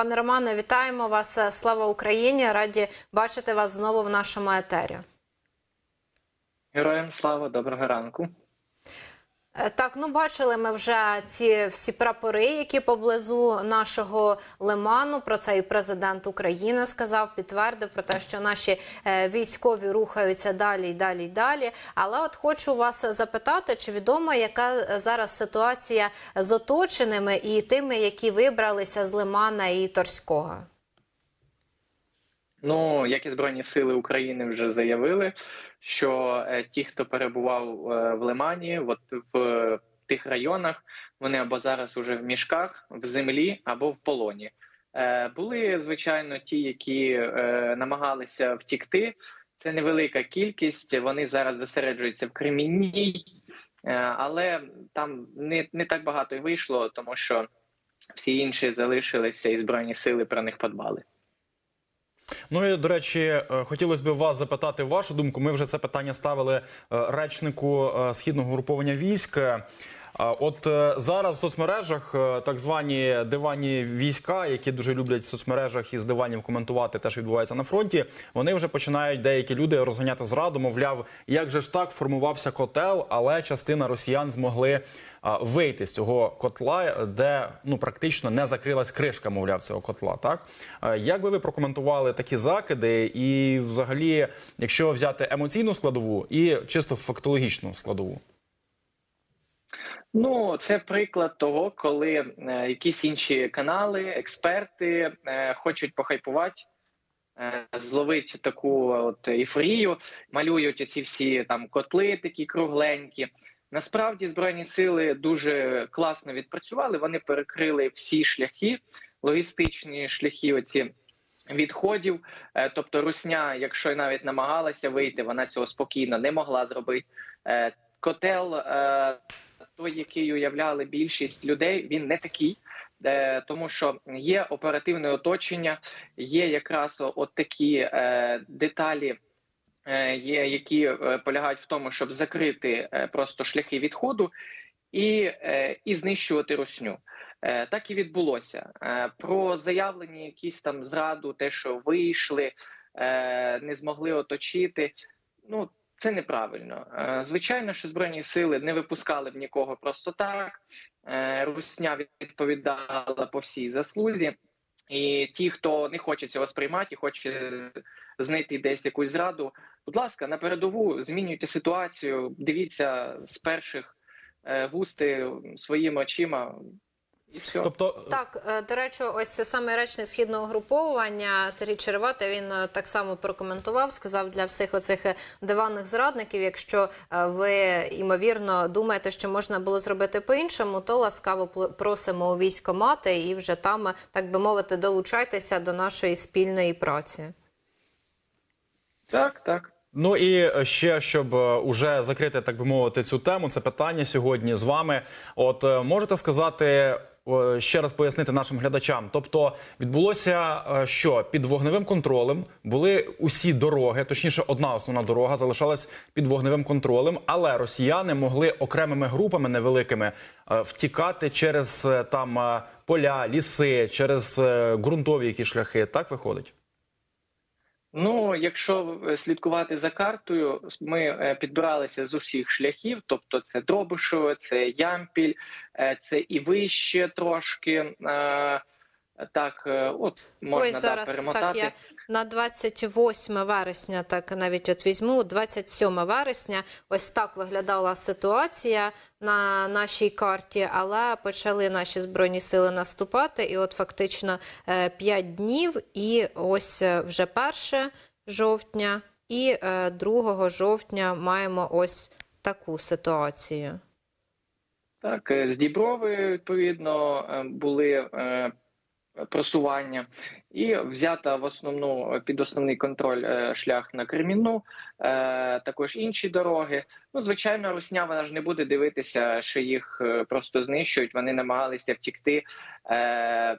Пане Романе, вітаємо вас. Е, Слава Україні! Раді бачити вас знову в нашому етері. Героям слава, доброго ранку. Е, Так, ну бачили ми вже ці всі прапори, які поблизу нашого лиману. Про це і президент України сказав, підтвердив про те, що наші е, військові рухаються далі і далі і далі. Але от хочу вас запитати, чи відомо, яка е, зараз ситуація з оточеними і тими, які вибралися з лимана і Торського? Ну, як і Збройні Сили України вже заявили, що е, ті, хто перебував е, в Лимані, от в тих районах, вони або зараз уже в мішках, в землі, або в полоні. Е, були, звичайно, ті, які намагалися втікти. Це невелика кількість. Вони зараз зосереджуються в Кремінній, але там не, не так багато й вийшло, тому що всі інші залишилися, і збройні сили про них подбали. Ну і до речі, е, хотілося б вас запитати вашу думку. Ми вже це питання ставили е, речнику е, східного груповання військ. От зараз в соцмережах так звані диванні війська, які дуже люблять в соцмережах із диванів коментувати те, що відбувається на фронті. Вони вже починають деякі люди розганяти зраду. Мовляв, як же ж так формувався котел, але частина росіян змогли вийти з цього котла, де ну практично не закрилась кришка, мовляв, цього котла. Так як би ви прокоментували такі закиди, і взагалі, якщо взяти емоційну складову і чисто фактологічну складову? Ну, це приклад того, коли е, якісь інші канали, експерти е, хочуть похайпувати, е, зловити таку от ейфорію, малюють ці всі там котли, такі кругленькі. Насправді збройні сили дуже класно відпрацювали. Вони перекрили всі шляхи, логістичні шляхи. Оці відходів. Е, Тобто, Русня, якщо навіть намагалася вийти, вона цього спокійно не могла зробити. Е, Котел, е, той, який уявляли більшість людей, він не такий. Тому що є оперативне оточення, є якраз от такі деталі, є, які е, полягають в тому, щоб закрити е, просто шляхи відходу і, е, і знищувати русню. Е, Так і відбулося. Е, Про заявлені якісь там зраду, те, що вийшли, е, не змогли оточити. Ну це неправильно. Е, Звичайно, що збройні сили не випускали б нікого просто так. Е, Русня відповідала по всій заслузі. І ті, хто не хоче цього сприймати, хоче знайти десь якусь зраду, будь ласка, на передову змінюйте ситуацію, дивіться з перших е, вусти своїми очима, і все. Тобто, Так, е, до речі, ось це саме речник східного груповування Сергій Черевата. Він е, так само прокоментував, сказав для всіх оцих е, диванних зрадників. Якщо е, ви ймовірно думаєте, що можна було зробити по-іншому, то ласкаво просимо у військомати і вже там, е, так би мовити, долучайтеся до нашої спільної праці. Так, так. Ну і ще щоб е, уже закрити, так би мовити, цю тему, це питання сьогодні з вами. От е, можете сказати е, ще раз пояснити нашим глядачам. Тобто відбулося е, що під вогневим контролем були усі дороги, точніше, одна основна дорога залишалась під вогневим контролем, але росіяни могли окремими групами невеликими е, втікати через е, там е, поля, ліси, через е, ґрунтові які шляхи. Так виходить. Ну, якщо е, слідкувати за картою, ми е, підбиралися з усіх шляхів, тобто це Дробишево, це Ямпіль, е, це і вище трошки. Так, от можна Ой, да, перемотати. так я на 28 вересня, так навіть от візьму, 27 вересня, ось так виглядала ситуація на нашій карті, але почали наші збройні сили наступати, і от фактично 5 днів, і ось е, вже 1 жовтня, і е, 2 жовтня маємо ось таку ситуацію. Так, е, з Діброви, відповідно, е, були е, просування, і взята в основну е, під основний контроль е, шлях на Кремінну, е, також інші дороги. Ну, звичайно, Русня вона ж не буде дивитися, що їх е, просто знищують. Вони намагалися втікти. Е,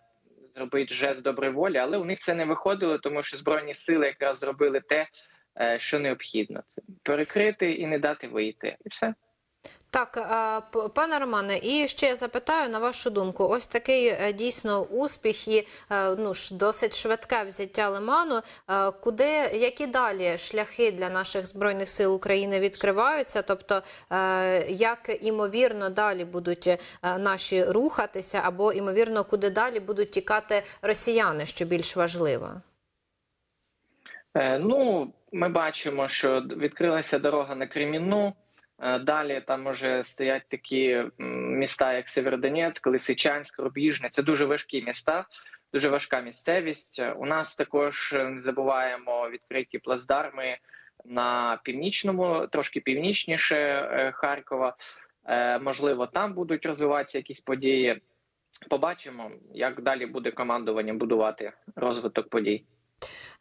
Зробити жест доброї волі, але у них це не виходило, тому що збройні сили якраз зробили те, е, що необхідно: це перекрити і не дати вийти, і все. Так, е, пане Романе, і ще я запитаю на вашу думку. Ось такий е, дійсно успіх і е, ну ж досить швидке взяття лиману. Куди які далі шляхи для наших збройних сил України відкриваються? Тобто, як імовірно далі будуть наші рухатися, або імовірно, куди далі будуть тікати росіяни, що більш важливо? Ну, ми бачимо, що відкрилася дорога на Кремінну. Е, Далі там уже стоять такі міста, як Северодонецьк, Лисичанськ, Рубіжне. Це дуже важкі міста, дуже важка місцевість. У нас також е, не забуваємо відкриті плацдарми на північному, трошки північніше е, Харкова. Можливо, там будуть розвиватися якісь події. Побачимо, як далі буде командування будувати розвиток подій.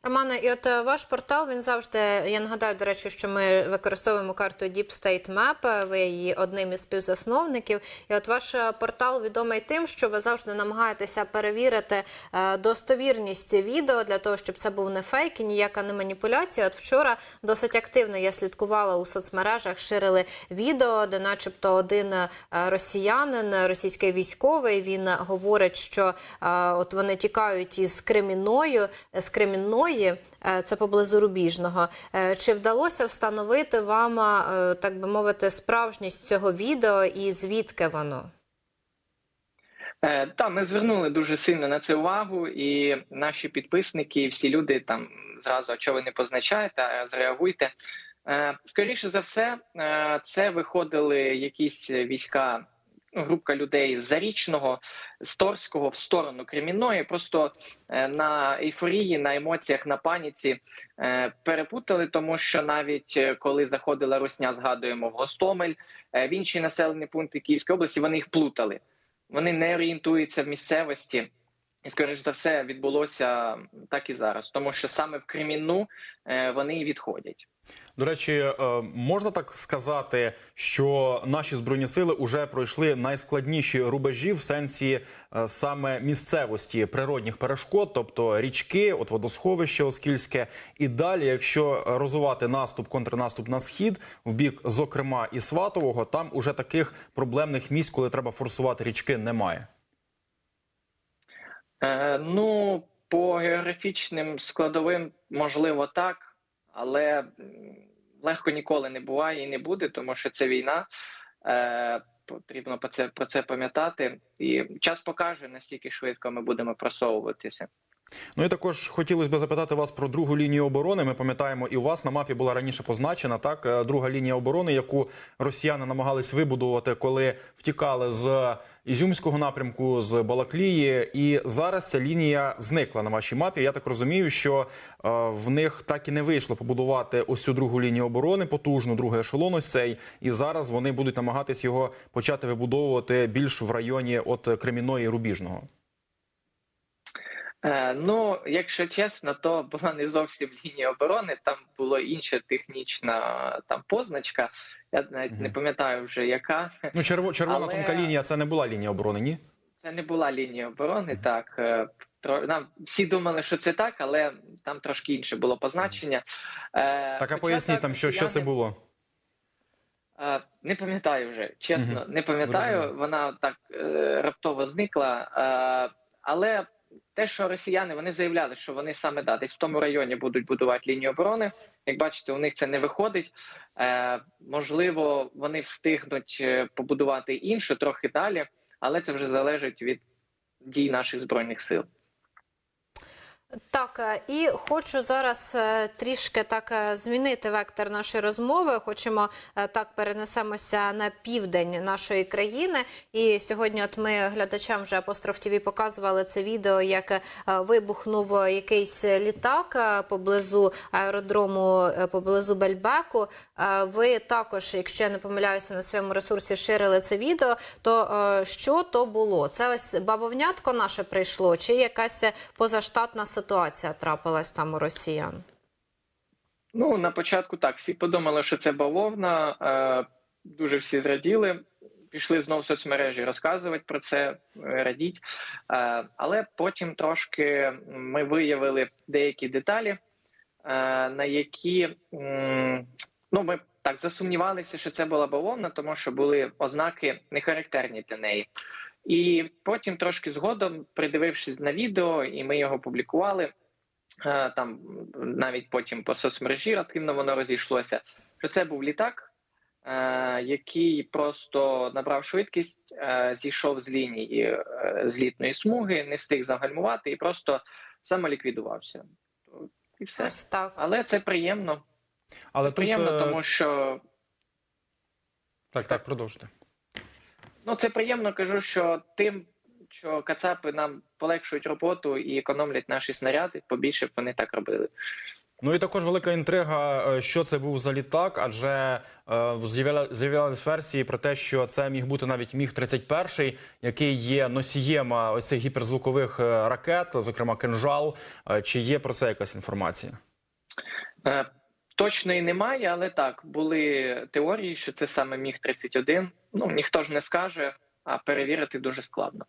Романе, і от е, ваш портал він завжди. Я нагадаю, до речі, що ми використовуємо карту Deep State Map, Ви є одним із співзасновників. І от ваш е, портал відомий тим, що ви завжди намагаєтеся перевірити е, достовірність відео для того, щоб це був не фейк і ніяка не маніпуляція. От вчора досить активно я слідкувала у соцмережах, ширили відео, де, начебто, один е, росіянин, російський військовий, він говорить, що е, от вони тікають із Кремінною, з Кремінної, е, це поблизу Рубіжного. Е, Чи вдалося встановити вам, е, так би мовити, справжність цього відео і звідки воно? Е, Та ми звернули дуже сильно на це увагу, і наші підписники, всі люди там зразу, що ви не позначаєте, зреагуйте. Скоріше за все, це виходили якісь війська, групка людей з Зарічного, з Торського в сторону Кремінної. Просто е, на ейфорії, на емоціях, на паніці е, перепутали, тому що навіть е, коли заходила Русня, згадуємо в Гостомель, в інші населені пункти Київської області, вони їх плутали вони не орієнтуються в місцевості. І, скоріш за все, відбулося так і зараз, тому що саме в Кремінну вони і відходять. До речі, е, можна так сказати, що наші збройні сили вже пройшли найскладніші рубежі в сенсі е, саме місцевості природних перешкод, тобто річки, от водосховище Оскільське. І далі, якщо розвивати наступ, контрнаступ на схід, в бік, зокрема, і Сватового, там уже таких проблемних місць, коли треба форсувати річки, немає. Е, ну, по географічним складовим, можливо, так, але легко ніколи не буває і не буде, тому що це війна. Е, потрібно про це, про це пам'ятати. І час покаже, наскільки швидко ми будемо просовуватися. Ну і також хотілося б запитати вас про другу лінію оборони. Ми пам'ятаємо, і у вас на мапі була раніше позначена так е, друга лінія оборони, яку росіяни намагались вибудувати, коли втікали з Ізюмського напрямку з Балаклії. І зараз ця лінія зникла на вашій мапі. Я так розумію, що е, в них так і не вийшло побудувати ось цю другу лінію оборони, потужну другий ешелон ось цей. І зараз вони будуть намагатись його почати вибудовувати більш в районі от Кремінної і Рубіжного. Е, ну, якщо чесно, то була не зовсім лінія оборони, там була інша технічна там позначка. Я навіть не пам'ятаю вже яка. Ну, черво, червона Але- тонка лінія це не була лінія оборони, ні? Це не була лінія оборони. Так е, нам всі думали, що це так, але там трошки інше було позначення. Е, Так, а поясніть там, що, що це було. Не пам'ятаю вже, чесно, Мгм. не пам'ятаю. Вона так раптово зникла. Але те, що росіяни вони заявляли, що вони саме да, десь в тому районі будуть будувати лінію оборони. Як бачите, у них це не виходить. Е, можливо, вони встигнуть е, побудувати іншу трохи далі, але це вже залежить від дій наших збройних сил. Так, е, і хочу зараз е, трішки так е, змінити вектор нашої розмови. Хочемо так перенесемося на південь нашої країни. І сьогодні, от ми глядачам вже апостроф ТВ показували це відео, як вибухнув якийсь літак поблизу аеродрому, поблизу Бельбеку. Ви також, якщо я не помиляюся, на своєму ресурсі ширили це відео. То що то було? Це ось бавовнятко наше прийшло, чи якась позаштатна ситуація трапилась там у росіян? Ну, на початку так, всі подумали, що це бавовна, е, дуже всі зраділи. Пішли знову в соцмережі розказувати про це, радіть. Е, але потім трошки ми виявили деякі деталі, е, на які м, ну, ми так засумнівалися, що це була бавовна, тому що були ознаки не характерні для неї. І потім трошки згодом, придивившись на відео, і ми його публікували. е, Там навіть потім по соцмережі активно воно розійшлося. Що це був літак, е, який просто набрав швидкість, е, зійшов з лінії злітної смуги, не встиг загальмувати і просто самоліквідувався. І все. Ось так. Але це приємно. Але тут Приємно, тому що так, так, продовжуйте. Ну це приємно, кажу, що тим, що кацапи нам полегшують роботу і економлять наші снаряди, побільше б вони так робили. Ну і також велика інтрига, е, що це був за літак, адже е, з'явля- з'являлись версії про те, що це міг бути навіть міг 31 який є носієм ось цих гіперзвукових е, ракет, зокрема кинжал. Е, Чи є про це якась інформація? Е, Точної немає, але так були теорії, що це саме міг 31 Ну ніхто ж не скаже, а перевірити дуже складно.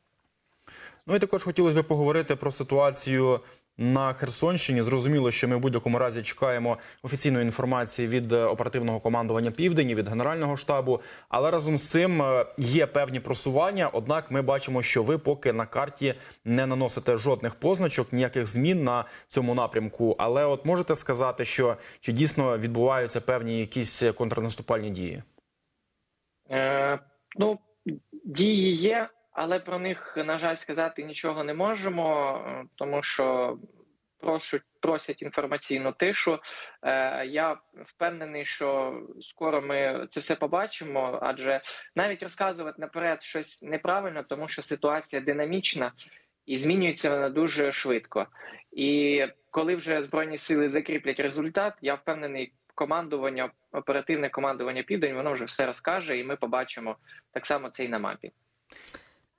Ну і також хотілося б поговорити про ситуацію на Херсонщині. Зрозуміло, що ми в будь-якому разі чекаємо офіційної інформації від е, оперативного командування Південь, і від Генерального штабу. Але разом з цим е, є певні просування. Однак ми бачимо, що ви поки на карті не наносите жодних позначок, ніяких змін на цьому напрямку. Але от можете сказати, що чи дійсно відбуваються певні якісь контрнаступальні дії? Е, ну, дії є, але про них, на жаль, сказати нічого не можемо, е, тому що просять, просять інформаційну тишу. Е, я впевнений, що скоро ми це все побачимо, адже навіть розказувати наперед щось неправильно, тому що ситуація динамічна і змінюється вона дуже швидко. І коли вже збройні сили закріплять результат, я впевнений, командування, оперативне командування Південь, воно вже все розкаже, і ми побачимо так само це і на мапі.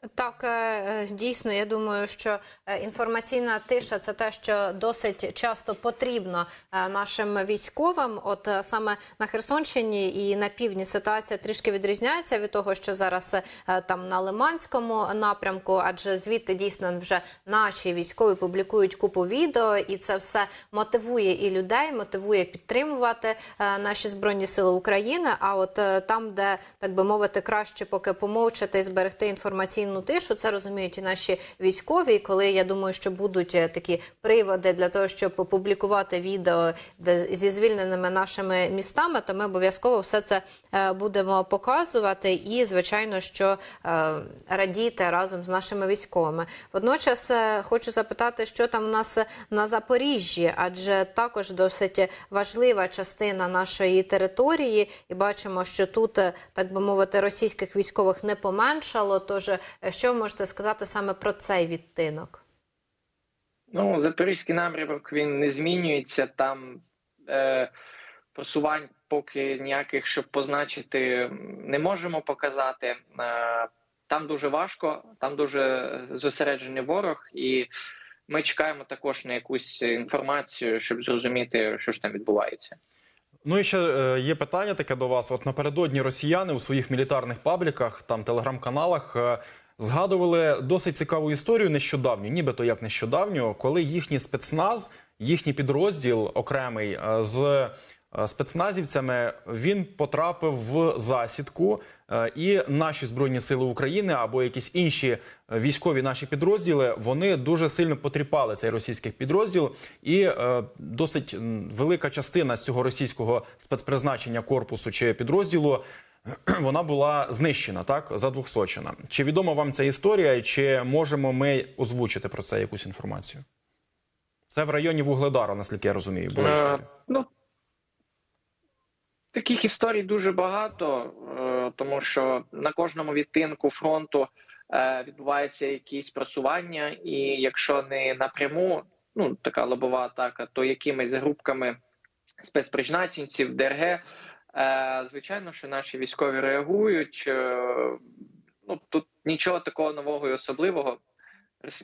Так, е, дійсно, я думаю, що е, інформаційна тиша це те, що досить часто потрібно е, нашим військовим. От е, саме на Херсонщині і на півдні ситуація трішки відрізняється від того, що зараз е, там на Лиманському напрямку, адже звідти дійсно вже наші військові публікують купу відео, і це все мотивує і людей, мотивує підтримувати е, наші збройні сили України. А от е, там, де так би мовити, краще поки помовчати і зберегти інформаційну тишу, це розуміють і наші військові. І коли я думаю, що будуть е, такі приводи для того, щоб опублікувати відео де зі звільненими нашими містами, то ми обов'язково все це е, будемо показувати і, звичайно, що е, радіти разом з нашими військовими. Водночас хочу запитати, що там у нас на Запоріжжі, адже також досить важлива частина нашої території, і бачимо, що тут, так би мовити, російських військових не поменшало. Тож, що ви можете сказати саме про цей відтинок? Ну, запорізький напрямок він не змінюється. Там е, просувань поки ніяких, щоб позначити, не можемо показати. Е, там дуже важко, там дуже зосереджений ворог, і ми чекаємо також на якусь інформацію, щоб зрозуміти, що ж там відбувається. Ну і ще е, є питання таке до вас. От напередодні росіяни у своїх мілітарних пабліках, там телеграм-каналах. Згадували досить цікаву історію нещодавню, нібито як нещодавню, коли їхній спецназ, їхній підрозділ окремий е, з е, спецназівцями, він потрапив в засідку, е, і наші збройні сили України або якісь інші військові наші підрозділи вони дуже сильно потріпали цей російський підрозділ, і досить велика частина з цього російського спецпризначення корпусу чи підрозділу. Вона була знищена, так задвохсочена. Чи відома вам ця історія, чи можемо ми озвучити про це якусь інформацію? Це в районі Вугледара, наскільки я розумію, була Е, історія. Ну, таких історій дуже багато, е, тому що на кожному відтинку фронту е, відбуваються якісь просування, і якщо не напряму, ну така лобова атака, то якимись групками спецпризначенців, ДРГ, звичайно, що наші військові реагують. Е, ну тут нічого такого нового і особливого.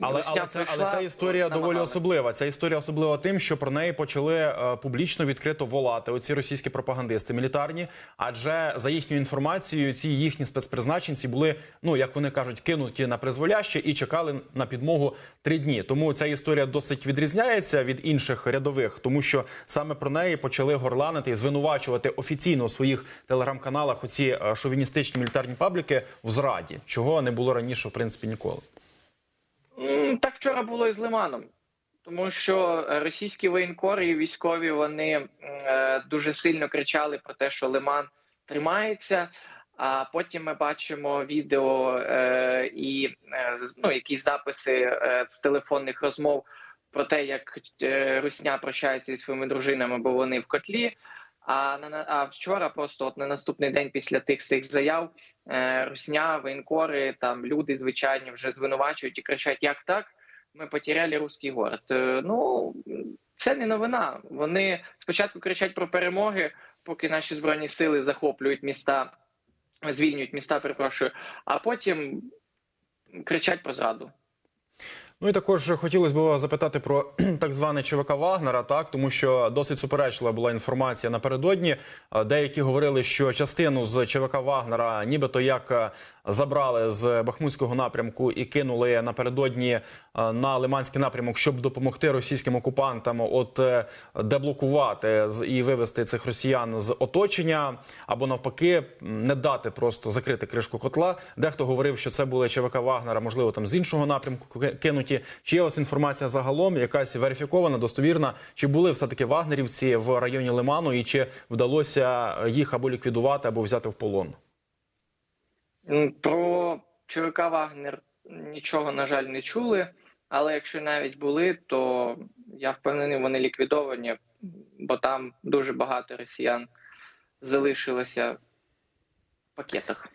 Але, але, це, але ця історія доволі особлива. Ця історія особлива тим, що про неї почали е, публічно відкрито волати оці російські пропагандисти мілітарні. Адже за їхньою інформацією, ці їхні спецпризначенці були, ну як вони кажуть, кинуті на призволяще і чекали на підмогу три дні. Тому ця історія досить відрізняється від інших рядових, тому що саме про неї почали горланити і звинувачувати офіційно у своїх телеграм-каналах оці е, шовіністичні мілітарні пабліки в зраді, чого не було раніше, в принципі, ніколи. Так вчора було і з Лиманом. Тому що е, російські воєнкори і військові вони е, дуже сильно кричали про те, що Лиман тримається. А потім ми бачимо відео е, і ну, якісь записи з телефонних розмов про те, як Русня прощається зі своїми дружинами, бо вони в котлі. А на а вчора, просто от на наступний день після тих всіх заяв, е, Русня, воєнкори, там люди звичайні вже звинувачують і кричать: як так? Ми потеряли руський город. Е, Ну це не новина. Вони спочатку кричать про перемоги, поки наші збройні сили захоплюють міста, звільнюють міста, перепрошую, а потім кричать про зраду. Ну і також хотілося б запитати про так зване ЧВК Вагнера, так тому що досить суперечлива була інформація напередодні. Е, Деякі говорили, що частину з ЧВК Вагнера, нібито як е, забрали з Бахмутського напрямку і кинули напередодні е, на Лиманський напрямок, щоб допомогти російським окупантам, от е, деблокувати і вивести цих росіян з оточення, або навпаки, не дати просто закрити кришку котла. Дехто говорив, що це були ЧВК Вагнера, можливо, там з іншого напрямку ки- кинуті. Чи є у вас інформація загалом, якась верифікована, достовірна? Чи були все таки вагнерівці в районі Лиману, і чи вдалося їх або ліквідувати, або взяти в полон? Про ЧВК Вагнер нічого, на жаль, не чули. Але якщо навіть були, то я впевнений, вони ліквідовані, бо там дуже багато росіян залишилося в пакетах.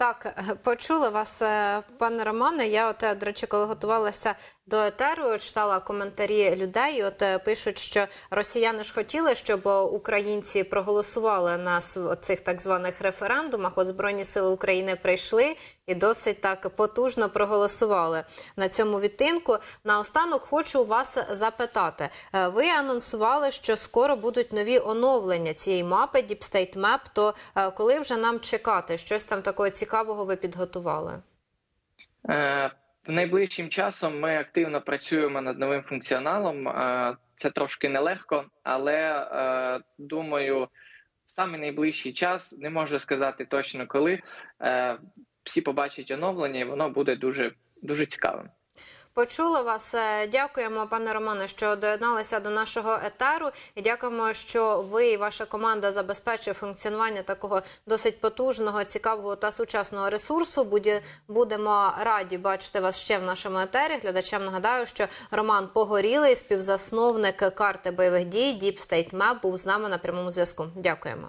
Так, почули вас, е, пане Романе. Я от, е, до речі, коли готувалася до етеру, читала коментарі людей. От е, пишуть, що росіяни ж хотіли, щоб українці проголосували на св- цих так званих референдумах. От Збройні сили України прийшли і досить так потужно проголосували на цьому відтинку. Наостанок хочу вас запитати. Ви анонсували, що скоро будуть нові оновлення цієї мапи Deep State. То коли вже нам чекати? Щось там такого цікавого ви підготували? Е, Найближчим часом ми активно працюємо над новим функціоналом. Е, Це трошки нелегко, але е, думаю, в самий найближчий час не можу сказати точно коли. е, Всі побачать оновлення, і воно буде дуже дуже цікавим. Почула вас. Е, Дякуємо, пане Романе, що доєдналися до нашого етеру. І дякуємо, що ви і ваша команда забезпечує функціонування такого досить потужного, цікавого та сучасного ресурсу. Будемо раді бачити вас ще в нашому етері. Глядачам нагадаю, що Роман Погорілий, співзасновник карти бойових дій Deep State Map, був з нами на прямому зв'язку. Дякуємо.